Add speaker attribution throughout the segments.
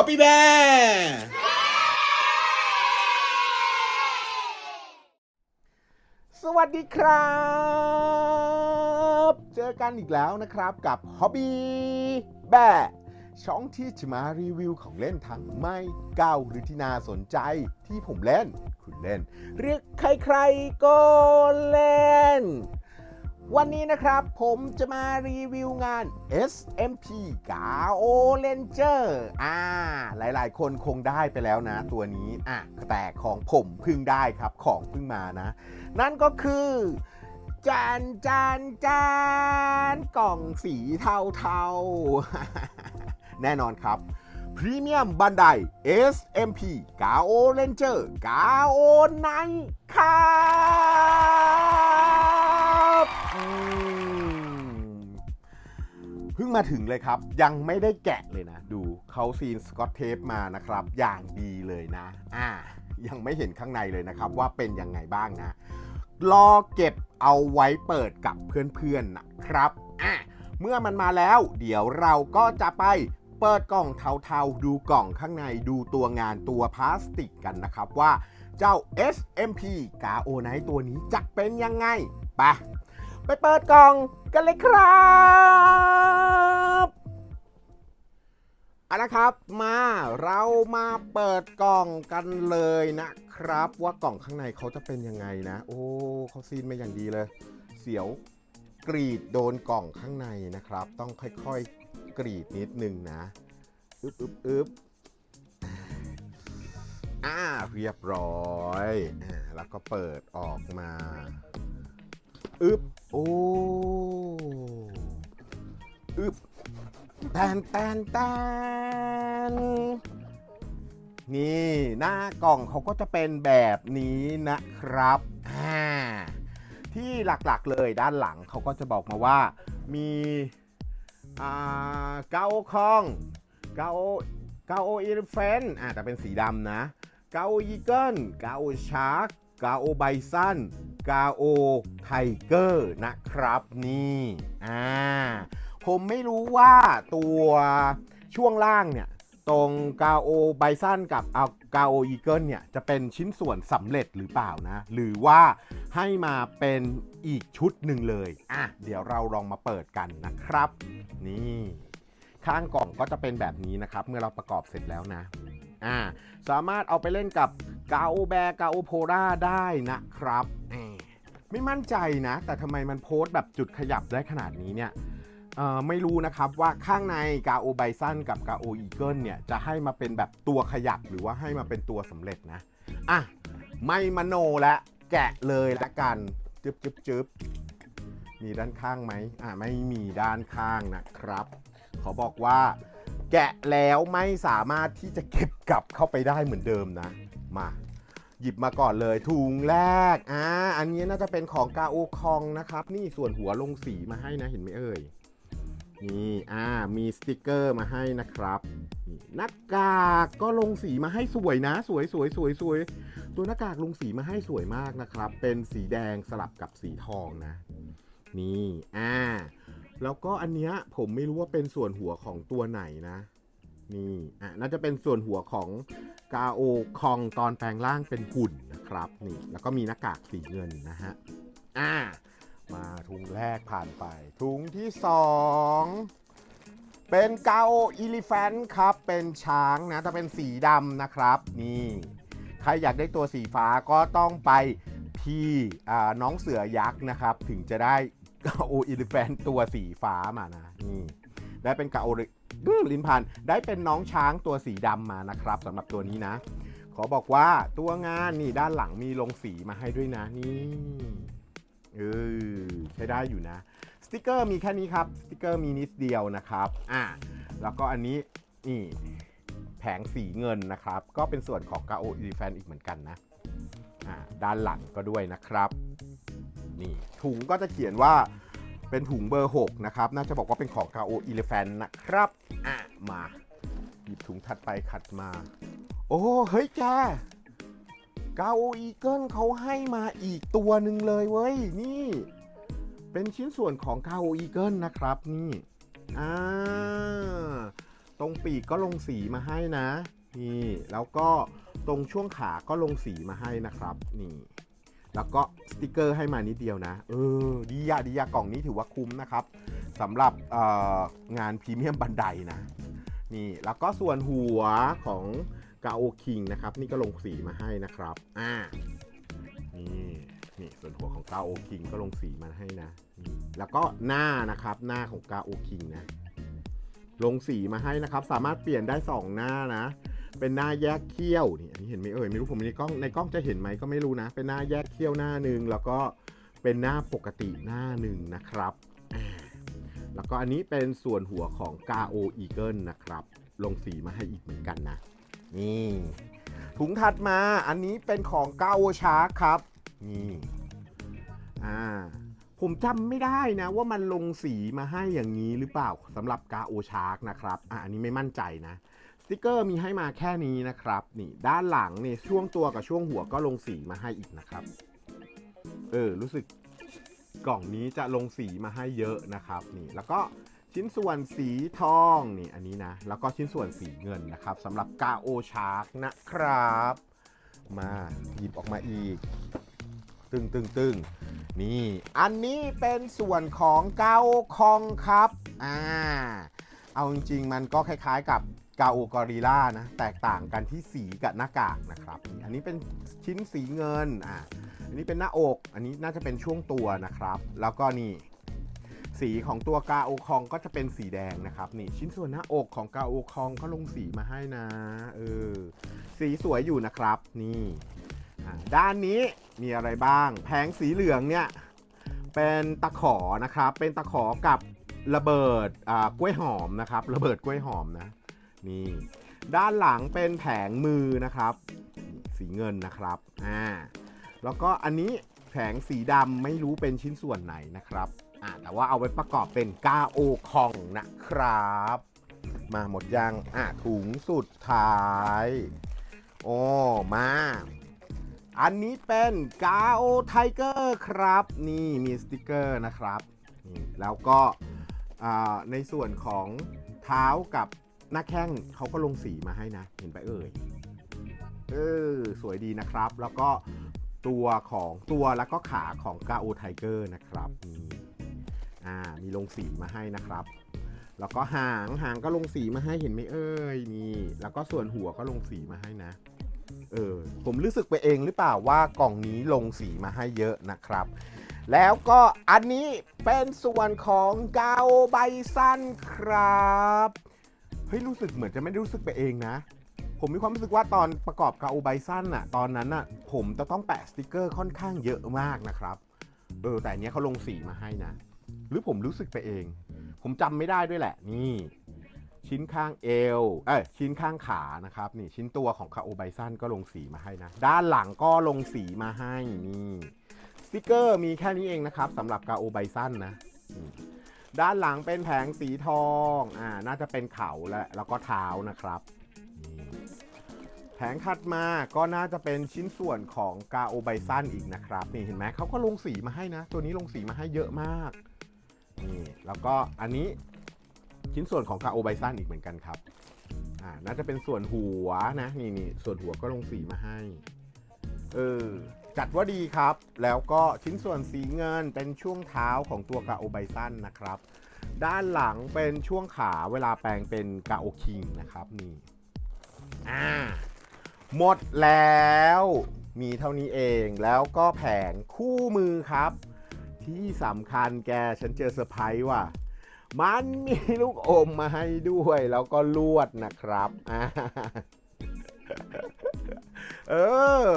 Speaker 1: Copy Bear
Speaker 2: สวัสดีครับ เจอกันอีกแล้วนะครับกับ Hobby แบะช่องที่จะมารีวิวของเล่นทั้งไม่เก่าหรือที่น่าสนใจที่ผมเล่น คุณเล่น เรียกใครๆก็เล่น วันนี้นะครับผมจะมารีวิวงาน SMP Gao Ranger อ่า หลายๆ คนคงได้ไปแล้วนะตัวนี้อะแต่ของผมเพิ่งได้ครับของเพิ่งมานะ นั่นก็คือจานจานจานกล่องสีเทาเทาๆแน่นอนครับพรีเมียมบันได SMP กาโอเ n นเจอร์กาโอไนครับ เพิ่งมาถึงเลยครับ ยังไม่ได้แกะเลยนะ ดูเขาซีนสกอตเทปมานะครับ อย่างดีเลยนะ อ่า ยังไม่เห็นข้างในเลยนะครับว่าเป็นยังไงบ้างนะ รอเก็บเอาไว้เปิดกับเพื่อนๆนะครับอะเมื่อมันมาแล้ว เดี๋ยวเราก็จะไปเปิดกล่องเทาๆ ดูกล่องข้างในดูตัวงานตัวพลาสติกกันนะครับว่าเจ้า SMP กาโอไนตัวนี้จะเป็นยังไง ไป ไปเปิดกล่องกันเลยครับเอาละครับมาเรามาเปิดกล่องกันเลยนะครับ ว่ากล่องข้างในเขาจะเป็นยังไงนะ โอ้เขาซีนมาอย่างดีเลย เสียวกรีดโดนกล่องข้างในนะครับ ต้องค่อยๆกรีดนิดนึงนะอึบอึบอึบอ่าเรียบร้อย แล้วก็เปิดออกมา อึบโอ้อึบแตนแตนแตนนี่หน้ากล่องเขาก็จะเป็นแบบนี้นะครับอ่าที่หลักๆเลยด้านหลังเขาก็จะบอกมาว่ามีอ่าเกาคองเกาเกาอีเฟเฟนอ่าแต่เป็นสีดำนะ เกาอีเกิลเกาชาร์ก กาไบซันกาไทเกอร์นะครับนี่อ่าผมไม่รู้ว่าตัวช่วงล่างเนี่ยตรงกาโอไบซันกับเอากาโออีเกิลเนี่ยจะเป็นชิ้นส่วนสำเร็จหรือเปล่านะ หรือว่าให้มาเป็นอีกชุดหนึ่งเลยอะเดี๋ยวเราลองมาเปิดกันนะครับ นี่ ข้างกล่องก็จะเป็นแบบนี้นะครับ เมื่อเราประกอบเสร็จแล้วนะอ่าสามารถเอาไปเล่นกับ กาโอแบกาโอโพราได้นะครับไม่มั่นใจนะ แต่ทำไมมันโพสต์แบบจุดขยับได้ขนาดนี้เนี่ยไม่รู้นะครับว่าข้างในกาโอไบซันกับกาโออีเกิลเนี่ยจะให้มาเป็นแบบตัวขยับหรือว่าให้มาเป็นตัวสำเร็จนะ อะ ไม่มโนและแกะเลยละกันจึ๊บจึ๊บจึ๊บมีด้านข้างไหมอะไม่มีด้านข้างนะครับเขาบอกว่า แกะแล้วไม่สามารถที่จะเก็บกลับเข้าไปได้เหมือนเดิมนะ มา หยิบมาก่อนเลยถุงแรกอ่าอันนี้น่าจะเป็นของกาโอคองนะครับ นี่ส่วนหัวลงสีมาให้นะเห็นไหมเอ่ยนี่อ่ามีสติกเกอร์มาให้นะครับหน้ากากก็ลงสีมาให้สวยนะ สวยสวยสวยสวยตัวหน้ากากลงสีมาให้สวยมากนะครับ เป็นสีแดงสลับกับสีทองนะ นี่อ่าแล้วก็อันเนี้ยผมไม่รู้ว่าเป็นส่วนหัวของตัวไหนนะ นี่อะน่าจะเป็นส่วนหัวของกาโอคองตอนแปลงร่างเป็นหุ่นนะครับนี่แล้วก็มีหน้ากากสีเงินนะฮะอ่ามาถุงแรกผ่านไปถุงที่สองเป็นเกาอีลิแฟนครับ เป็นช้างนะแต่เป็นสีดำนะครับนี่ใครอยากได้ตัวสีฟ้าก็ต้องไปที่น้องเสือยักษ์นะครับ ถึงจะได้เกาอีลิแฟนตัวสีฟ้ามานะนี่ ได้เป็นกาโอื้อลิ้นพันได้เป็นน้องช้างตัวสีดำมานะครับสำหรับตัวนี้นะ ขอบอกว่าตัวงานนี่ด้านหลังมีลงสีมาให้ด้วยนะนี่เออใช้ได้อยู่นะ สติกเกอร์มีแค่นี้ครับ สติกเกอร์มีนิดเดียวนะครับอะแล้วก็อันนี้นี่แผงสีเงินนะครับ ก็เป็นส่วนของกาโออีแฟนอีกเหมือนกันนะอ่าด้านหลังก็ด้วยนะครับ นี่ถุงก็จะเขียนว่า เป็นถุงเบอร์ 6 นะครับ น่าจะบอกว่าเป็นของกาโออีเลฟนนะครับ อะ มาหยิบถุงถัดไปขัดมา โอ้เฮ้ยแกกาโออีเกิลเขาให้มาอีกตัวหนึ่งเลยเว้ย นี่ เป็นชิ้นส่วนของกาโออีเกิลนะครับนี่อ่าตรงปีกก็ลงสีมาให้นะ นี่ แล้วก็ตรงช่วงขาก็ลงสีมาให้นะครับ นี่ แล้วก็สติกเกอร์ให้มานิดเดียวนะ เออ ดีอะดีอะกล่องนี้ถือว่าคุ้มนะครับสำหรับอองานพรีเมียมบันไดนะ นี่แล้วก็ส่วนหัวของกาโอคิงนะครับ นี่ก็ลงสีมาให้นะครับ อ่า นี่นี่ส่วนหัวของกาโอคิงก็ลงสีมาให้นะ แล้วก็หน้านะครับหน้าของกาโอคิงนะ ลงสีมาให้นะครับ สามารถเปลี่ยนได้ 2 หน้านะ เป็นหน้าแยกเขี้ยวนี่อันนี้เห็นไหมเอ่ยไม่รู้ผมในกล้องในกล้องจะเห็นไหมก็ไม่รู้นะ เป็นหน้าแยกเขี้ยวหน้าหนึ่งแล้วก็เป็นหน้าปกติหน้าหนึ่งนะครับ แล้วก็อันนี้เป็นส่วนหัวของ g a o Eagle นะครับ ลงสีมาให้อีกเหมือนกันนะ นี่ถุงถัดมาอันนี้เป็นของ g a o Shark ครับนี่อ่าผมจำไม่ได้นะว่ามันลงสีมาให้อย่างนี้หรือเปล่าสำหรับกาโอชาร์กนะครับอะอันนี้ไม่มั่นใจนะ ติกเกอร์มีให้มาแค่นี้นะครับ นี่ด้านหลังเนี่ยช่วงตัวกับช่วงหัวก็ลงสีมาให้อีกนะครับ เออ รู้สึกกล่องนี้จะลงสีมาให้เยอะนะครับ นี่ แล้วก็ชิ้นส่วนสีทองนี่อันนี้นะ แล้วก็ชิ้นส่วนสีเงินนะครับสำหรับกาโอชาร์กนะครับ มาหยิบออกมาอีก ตึงตึงตึงนี่ อันนี้เป็นส่วนของเกาคองครับ อ่า เอาจริงๆมันก็คล้ายๆกับ กาโอกอริล่านะแตกต่างกันที่สีกับหน้ากากนะครับอันนี้เป็นชิ้นสีเงินอ่าอันนี้เป็นหน้าอก อันนี้น่าจะเป็นช่วงตัวนะครับ แล้วก็นี่สีของตัวกาโอคองก็จะเป็นสีแดงนะครับนี่ชิ้นส่วนหน้าอกของกาโอคองก็ลงสีมาให้นะเออสีสวยอยู่นะครับนี่ด้านนี้มีอะไรบ้าง แผงสีเหลืองเนี่ยเป็นตะขอนะครับเป็นตะขอกับระเบิดอ่ากล้วยหอมนะครับ ระเบิดกล้วยหอมนะ นี่ด้านหลังเป็นแผงมือนะครับ สีเงินนะครับอ่าแล้วก็อันนี้แผงสีดำไม่รู้เป็นชิ้นส่วนไหนนะครับอ่าแต่ว่าเอาไว้ประกอบเป็นกาโอคองนะครับ มาหมดยังอะถุงสุดท้ายโอ้มาอันนี้เป็นกาโอไทเกอร์ครับ นี่มีสติกเกอร์นะครับ แล้วก็ในส่วนของเท้ากับ หน้าแข้งเขาก็ลงสีมาให้นะ เห็นไปเอ่ย เออ สวยดีนะครับ แล้วก็ตัวของตัวแล้วก็ขาของกาโอไทเกอร์นะครับนี่อ่า มีลงสีมาให้นะครับ แล้วก็หางหางก็ลงสีมาให้เห็นไหมเอ่ยนี่ แล้วก็ส่วนหัวก็ลงสีมาให้นะ เออ ผมรู้สึกไปเองหรือเปล่าว่ากล่องนี้ลงสีมาให้เยอะนะครับแล้วก็อันนี้เป็นส่วนของกาวใบสั้นครับ เฮ้ยรู้สึกเหมือนจะไม่ได้รู้สึกไปเองนะ ผมมีความรู้สึกว่าตอนประกอบกาวใบสั้นอะตอนนั้นอะผมจะต้องแปะสติกเกอร์ค่อนข้างเยอะมากนะครับ เออแต่อันเนี้ยเขาลงสีมาให้นะ หรือผมรู้สึกไปเอง ผมจำไม่ได้ด้วยแหละนี่ชิ้นข้างเอว เอ้ย ชิ้นข้างขานะครับ นี่ชิ้นตัวของคาโอไบซันก็ลงสีมาให้นะ ด้านหลังก็ลงสีมาให้ นี่ สติกเกอร์มีแค่นี้เองนะครับสำหรับกาโอไบซันนะ ด้านหลังเป็นแผงสีทอง อ่า น่าจะเป็นเข่าและแล้วก็เท้านะครับแผงถัดมาก็น่าจะเป็นชิ้นส่วนของกาโอไบซันอีกนะครับ นี่เห็นไหมเขาก็ลงสีมาให้นะ ตัวนี้ลงสีมาให้เยอะมาก นี่แล้วก็อันนี้ชิ้นส่วนของกาโอไบซันอีกเหมือนกันครับ อ่า น่าจะเป็นส่วนหัวนะ นี่นี่ส่วนหัวก็ลงสีมาให้ เออ จัดว่าดีครับ แล้วก็ชิ้นส่วนสีเงินเป็นช่วงเท้าของตัวกาโอไบซันนะครับ ด้านหลังเป็นช่วงขาเวลาแปลงเป็นกาโอคิงนะครับนี่อ่าหมดแล้วมีเท่านี้เองแล้วก็แผงคู่มือครับ ที่สำคัญแกฉันเจอเซอร์ไพรส์ว่ะ มันมีลูกอมมาให้ด้วย แล้วก็ลวดนะครับอ่าเออ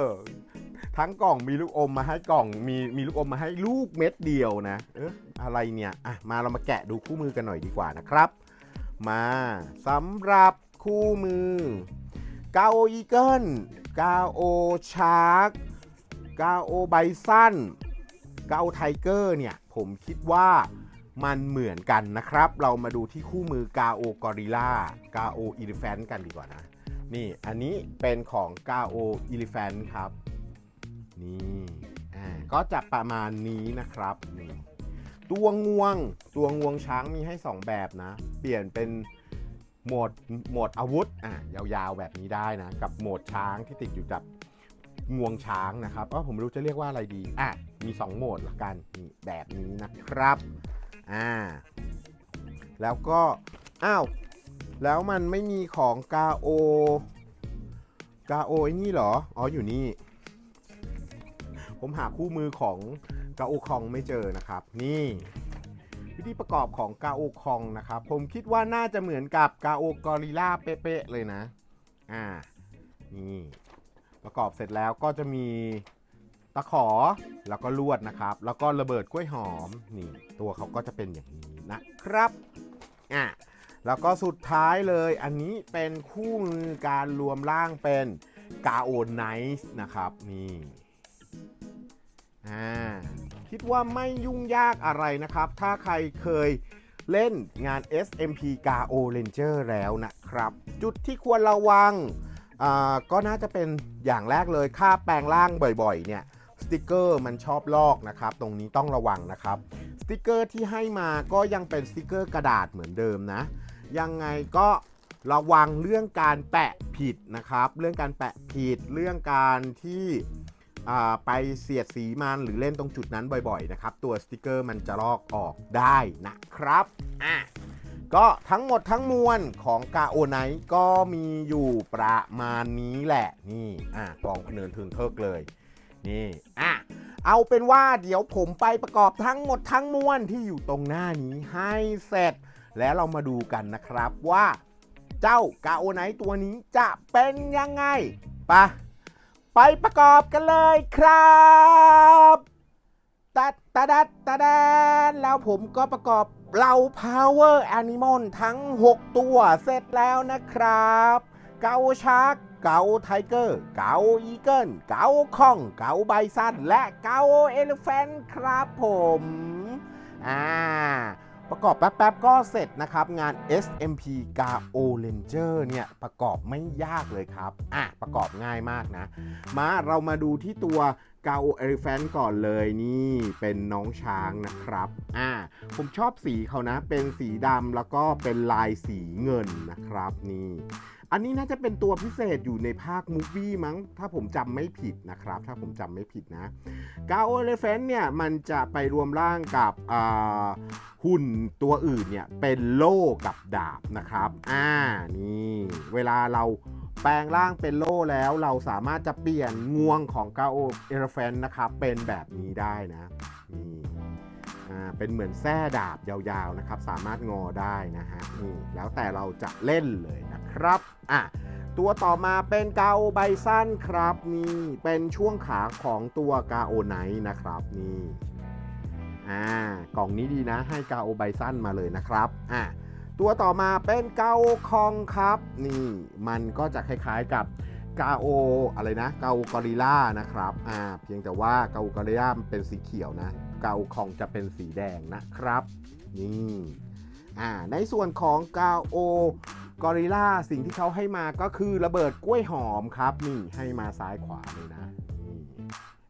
Speaker 2: ทั้งกล่องมีลูกอมมาให้กล่องมีมีลูกอมมาให้ลูกเม็ดเดียวนะ เอออะไรเนี่ยอะมาเรามาแกะดูคู่มือกันหน่อยดีกว่านะครับ มาสำหรับคู่มือกาโออีเกิลกาโอชาร์กกาโอไบซันกาโอไทเกอร์เนี่ย ผมคิดว่ามันเหมือนกันนะครับ เรามาดูที่คู่มือกาโอกอริล่ากาโออิลิแฟนกันดีกว่านะ นี่อันนี้เป็นของกาโออิลิแฟนครับ นี่อ่าก็จะประมาณนี้นะครับนี่ตัวงวงตัวงวงช้างมีให้ 2 แบบนะ เปลี่ยนเป็นโหมดโหมดอาวุธอะยาวๆแบบนี้ได้นะ กับโหมดช้างที่ติดอยู่กับงวงช้างนะครับก็ผมไม่รู้จะเรียกว่าอะไรดีอะมี 2 โหมดละกันนี่แบบนี้นะครับอ่าแล้วก็อ้าวแล้วมันไม่มีของกาโอกาโอไอ้นี่เหรอ อ๋ออยู่นี่ ผมหาคู่มือของกาโอคองไม่เจอนะครับ นี่วิธีประกอบของกาโอคองนะครับ ผมคิดว่าน่าจะเหมือนกับกาโอกอริล่าเป๊ะๆเลยนะ อ่า นี่ประกอบเสร็จแล้วก็จะมีตะขอแล้วก็ลวดนะครับ แล้วก็ระเบิดกล้วยหอมนี่ ตัวเขาก็จะเป็นอย่างนี้นะครับอะแล้วก็สุดท้ายเลยอันนี้เป็นคู่มือการรวมร่างเป็นกาโอไนส์นะครับนี่ อ่าคิดว่าไม่ยุ่งยากอะไรนะครับ ถ้าใครเคยเล่นงาน SMP GAO Ranger แล้วนะครับ จุดที่ควรระวังก็น่าจะเป็นอย่างแรกเลยค่าแปลงร่างบ่อยๆ เนี่ยสติกเกอร์มันชอบลอกนะครับ ตรงนี้ต้องระวังนะครับ สติกเกอร์ที่ให้มาก็ยังเป็นสติกเกอร์กระดาษเหมือนเดิมนะ ยังไงก็ระวังเรื่องการแปะผิดนะครับ เรื่องการแปะผิด เรื่องการที่ ไปเสียดสีมันหรือเล่นตรงจุดนั้นบ่อยๆนะครับ ตัวสติกเกอร์มันจะลอกออกได้นะครับอะก็ทั้งหมดทั้งมวลของกาโอไนก็มีอยู่ประมาณนี้แหละ นี่อะกองเนินทึงเทิกเลยนี่อะเอาเป็นว่าเดี๋ยวผมไปประกอบทั้งหมดทั้งมวลที่อยู่ตรงหน้านี้ให้เสร็จ แล้วเรามาดูกันนะครับว่า เจ้ากาโอไนตัวนี้จะเป็นยังไงไปะ ไปประกอบกันเลยครับตัดตะดัดตะแดนแล้วผมก็ประกอบเหล่า Power Animal ทั้ง 6 ตัวเสร็จแล้วนะครับ เกาชาร์กเกาไทเกอร์ เกาอีเกิล เกาคอง เกาไบซัน และเกาเอลแฟนครับผม อ่า ประกอบแป๊บๆก็เสร็จนะครับ งาน SMP GAO Ranger เนี่ย ประกอบไม่ยากเลยครับอะประกอบง่ายมากนะ มาเรามาดูที่ตัว GAO Elephant ก่อนเลยนี่เป็นน้องช้างนะครับอ่าผมชอบสีเขานะ เป็นสีดำแล้วก็เป็นลายสีเงินนะครับนี่ อันนี้น่าจะเป็นตัวพิเศษอยู่ในภาคมูฟวี่มั้ง ถ้าผมจำไม่ผิดนะครับ ถ้าผมจำไม่ผิดนะกาโอเลเฟนเนี่ย มันจะไปรวมร่างกับหุ่นตัวอื่นเนี่ย เป็นโล่กับดาบนะครับ อ่า นี่ เวลาเราแปลงร่างเป็นโล่แล้วเราสามารถจะเปลี่ยนงวงของกาโอเอเฟนนะครับ เป็นแบบนี้ได้นะ นี่ อ่าเป็นเหมือนแส้ดาบยาวๆนะครับ สามารถงอได้นะฮะนี่แล้วแต่เราจะเล่นเลยนะครับอะตัวต่อมาเป็นกาโอไบซันครับนี่เป็นช่วงขาของตัวกาโอไนนะครับนี่อ่ากล่องนี้ดีนะให้กาโอไบซันมาเลยนะครับอะตัวต่อมาเป็นกาโอคองครับ นี่มันก็จะคล้ายๆกับกาโออะไรนะกาโอกอริล่านะครับอ่าเพียงแต่ว่ากาโอกอริล่ามันเป็นสีเขียวนะ เกาโอคงจะเป็นสีแดงนะครับ นี่อ่าในส่วนของกาโอกอริล่าสิ่งที่เขาให้มาก็คือระเบิดกล้วยหอมครับ นี่ให้มาซ้ายขวาเลยนะนี่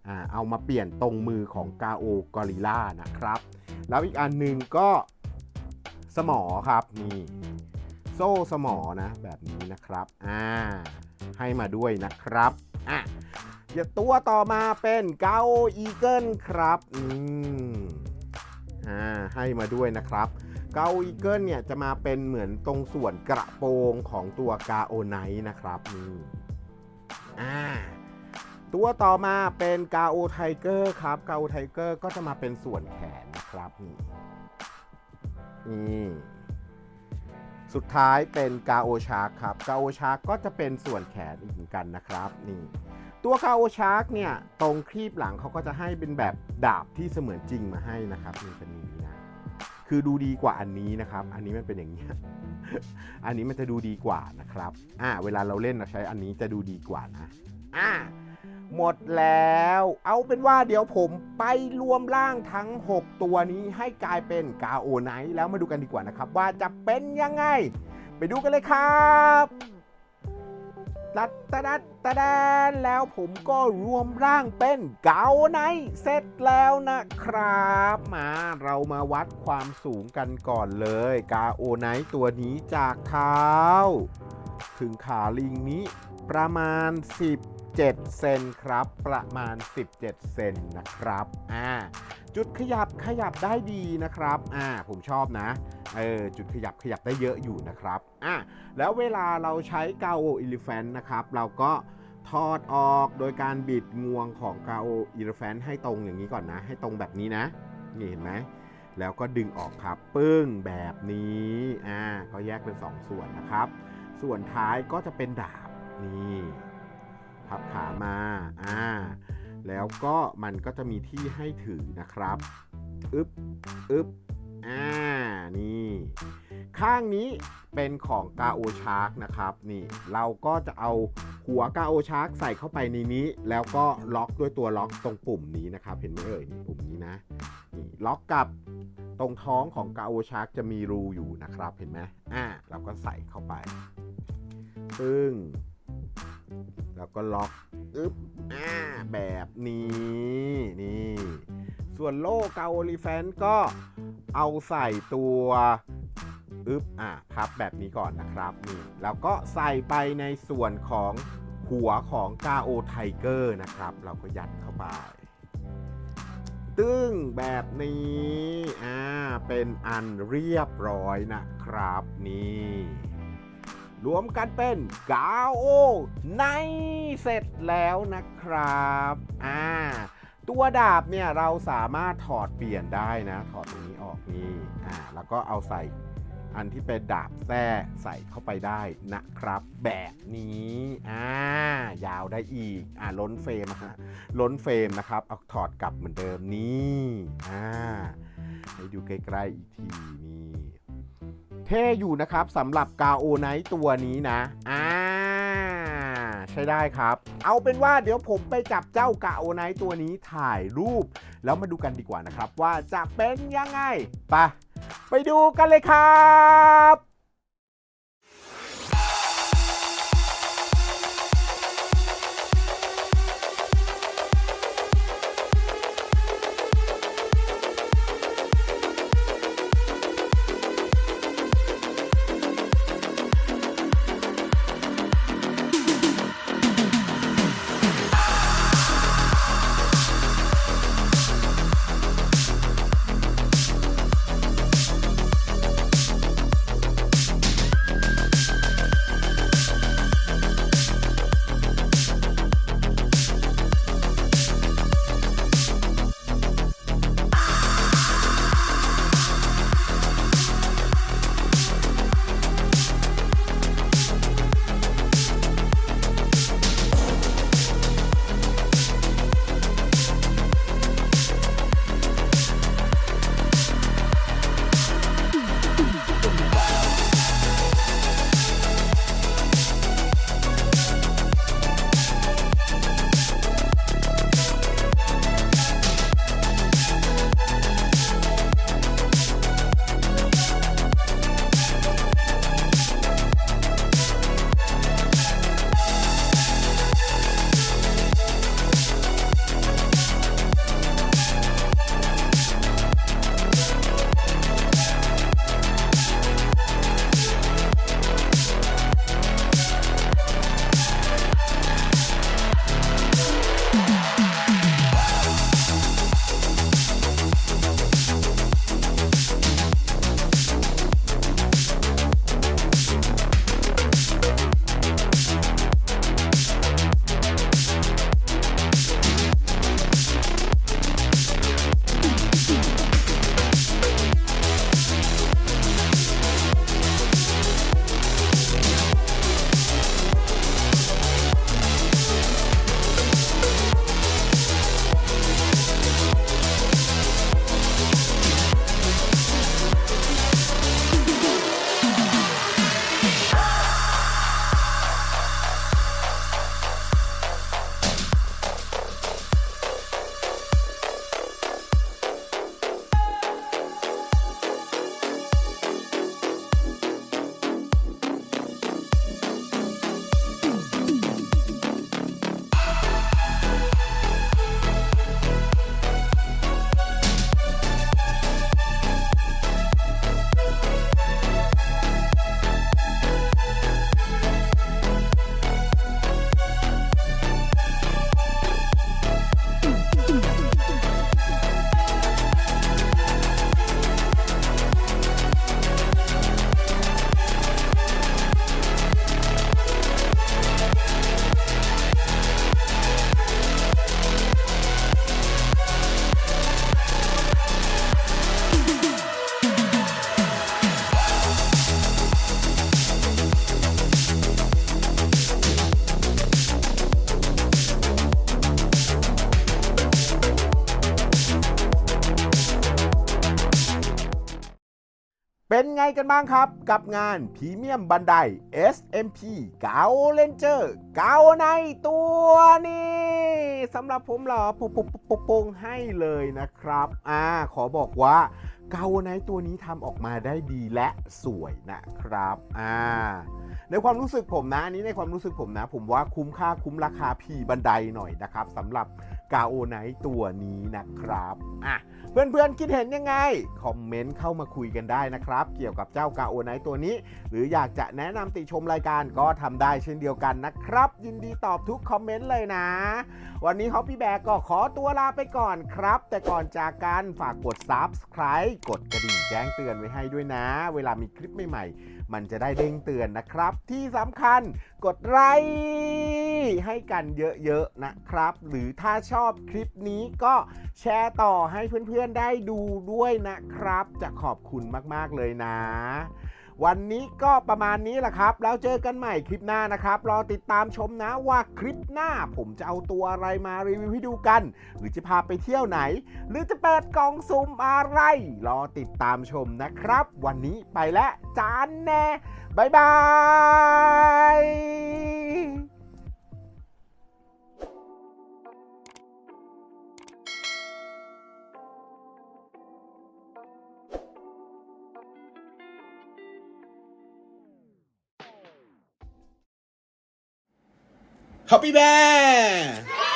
Speaker 2: อ่าเอามาเปลี่ยนตรงมือของกาโอกอริล่านะครับ แล้วอีกอันหนึ่งก็สมอครับนี่โซ่สมอนะแบบนี้นะครับอ่าให้มาด้วยนะครับอะ ตัวต่อมาเป็นเกาอีเกิลครับ อืม อ่า ให้มาด้วยนะครับ เกาอีเกิลเนี่ยจะมาเป็นเหมือนตรงส่วนกระโปรงของตัวกาโอไนท์นะครับนี่อ่า ตัวต่อมาเป็นกาโอไทเกอร์ครับ กาโอไทเกอร์ก็จะมาเป็นส่วนแขนนะครับนี่นี่สุดท้ายเป็นกาโอชาร์ครับ กาโอชาร์ก็จะเป็นส่วนแขนอีกเหมือนกันนะครับ นี่ ตัวกาโอชาร์กเนี่ย ตรงครีบหลังเขาก็จะให้เป็นแบบดาบที่เสมือนจริงมาให้นะครับนี่เป็นอย่างนี้นะคือดูดีกว่าอันนี้นะครับ อันนี้มันเป็นอย่างนี้ อันนี้มันจะดูดีกว่านะครับอ่าเวลาเราเล่นเราใช้อันนี้จะดูดีกว่านะอ่าหมดแล้ว เอาเป็นว่าเดี๋ยวผมไปรวมร่างทั้ง 6 ตัวนี้ให้กลายเป็นกาโอไนท์แล้วมาดูกันดีกว่านะครับ ว่าจะเป็นยังไง ไปดูกันเลยครับ ตัดตะดัดตะแดนแล้วผมก็รวมร่างเป็นเกาไนท์เสร็จแล้วนะครับ มาเรามาวัดความสูงกันก่อนเลย กาโอไนท์ตัวนี้จากเท้า ถึงขาลิงนี้ประมาณ 17 เซนครับ ประมาณ 17 เซนนะครับอ่าจุดขยับขยับได้ดีนะครับอ่าผมชอบนะเออจุดขยับขยับได้เยอะอยู่นะครับอ่าแล้วเวลาเราใช้กาโออิลิแฟนนะครับ เราก็ถอดออกโดยการบิดงวงของกาโออิลิแฟนให้ตรงอย่างนี้ก่อนนะ ให้ตรงแบบนี้นะ นี่เห็นไหมแล้วก็ดึงออกครับ ปึ้งแบบนี้อ่าก็แยกเป็น 2ส่วนนะครับ ส่วนท้ายก็จะเป็นดาบนี่ พับขามา อ่า แล้วก็มันก็จะมีที่ให้ถือนะครับ อึบอึบอ่า นี่ ข้างนี้เป็นของกาโอชาร์กนะครับ นี่ เราก็จะเอาหัวกาโอชาร์กใส่เข้าไปในนี้ แล้วก็ล็อกด้วยตัวล็อกตรงปุ่มนี้นะครับ เห็นไหมเอ่ยนี่ปุ่มนี้นะ นี่ ล็อกกับตรงท้องของกาโอชาร์กจะมีรูอยู่นะครับ เห็นไหมอ่า เราก็ใส่เข้าไป ซึ่ง แล้วก็ล็อกอึ๊บอ่าแบบนี้นี่ส่วนโล่เกาโอลิแฟนก็เอาใส่ตัวอึ๊บอะพับแบบนี้ก่อนนะครับนี่แล้วก็ใส่ไปในส่วนของหัวของกาโอไทเกอร์นะครับ เราก็ยัดเข้าไป ตึ้งแบบนี้อ่าเป็นอันเรียบร้อยนะครับนี่ รวมกันเป็นกาโอในเสร็จแล้วนะครับอ่าตัวดาบเนี่ยเราสามารถถอดเปลี่ยนได้นะ ถอดตรงนี้ออกนี่อ่าแล้วก็เอาใส่อันที่เป็นดาบแท้ใส่เข้าไปได้นะครับ แบบนี้อ่ายาวได้อีกอ่าล้นเฟรมฮะล้นเฟรมนะครับเอาถอดกลับเหมือนเดิมนี่อ่าให้ดูใกล้ๆอีกทีนี่ ท่อยู่นะครับสำหรับกาโอไนท์ตัวนี้นะ อ่า ใช้ได้ครับ เอาเป็นว่าเดี๋ยวผมไปจับเจ้ากาโอไนท์ตัวนี้ถ่ายรูป แล้วมาดูกันดีกว่านะครับ ว่าจะเป็นยังไง ไป ไปดูกันเลยครับ กันบ้างครับ กับงานพรีเมียมบันได SMP เกาเลนเจอร์เกาในตัวนี้สำหรับผมเหรอปงปงปงให้เลยนะครับ อ่า ขอบอกว่าเกาในตัวนี้ทำออกมาได้ดีและสวยนะครับ อ่า ในความรู้สึกผมนะอันนี้ในความรู้สึกผมนะ ผมว่าคุ้มค่าคุ้มราคาพีบันไดหน่อยนะครับสำหรับกาโอไนตัวนี้นะครับอะเพื่อนๆคิดเห็นยังไง คอมเมนต์เข้ามาคุยกันได้นะครับ เกี่ยวกับเจ้ากาโอไนตัวนี้ หรืออยากจะแนะนำติชมรายการก็ทำได้เช่นเดียวกันนะครับ ยินดีตอบทุกคอมเมนต์เลยนะ วันนี้ฮอปปี้แบกก็ขอตัวลาไปก่อนครับ แต่ก่อนจากกันฝากกด Subscribe กดกระดิ่งแจ้งเตือนไว้ให้ด้วยนะ เวลามีคลิปใหม่ๆ มันจะได้เด้งเตือนนะครับ ที่สำคัญกดไลค์ให้กันเยอะๆนะครับ หรือถ้าชอบคลิปนี้ก็แชร์ต่อให้เพื่อนๆได้ดูด้วยนะครับ จะขอบคุณมากๆเลยนะ วันนี้ก็ประมาณนี้แหละครับ แล้วเจอกันใหม่คลิปหน้านะครับ รอติดตามชมนะว่าคลิปหน้าผมจะเอาตัวอะไรมารีวิวให้ดูกัน หรือจะพาไปเที่ยวไหน หรือจะเปิดกล่องซุ่มอะไร รอติดตามชมนะครับ วันนี้ไปแล้วจานแน่บายบาย
Speaker 1: Happy Bear!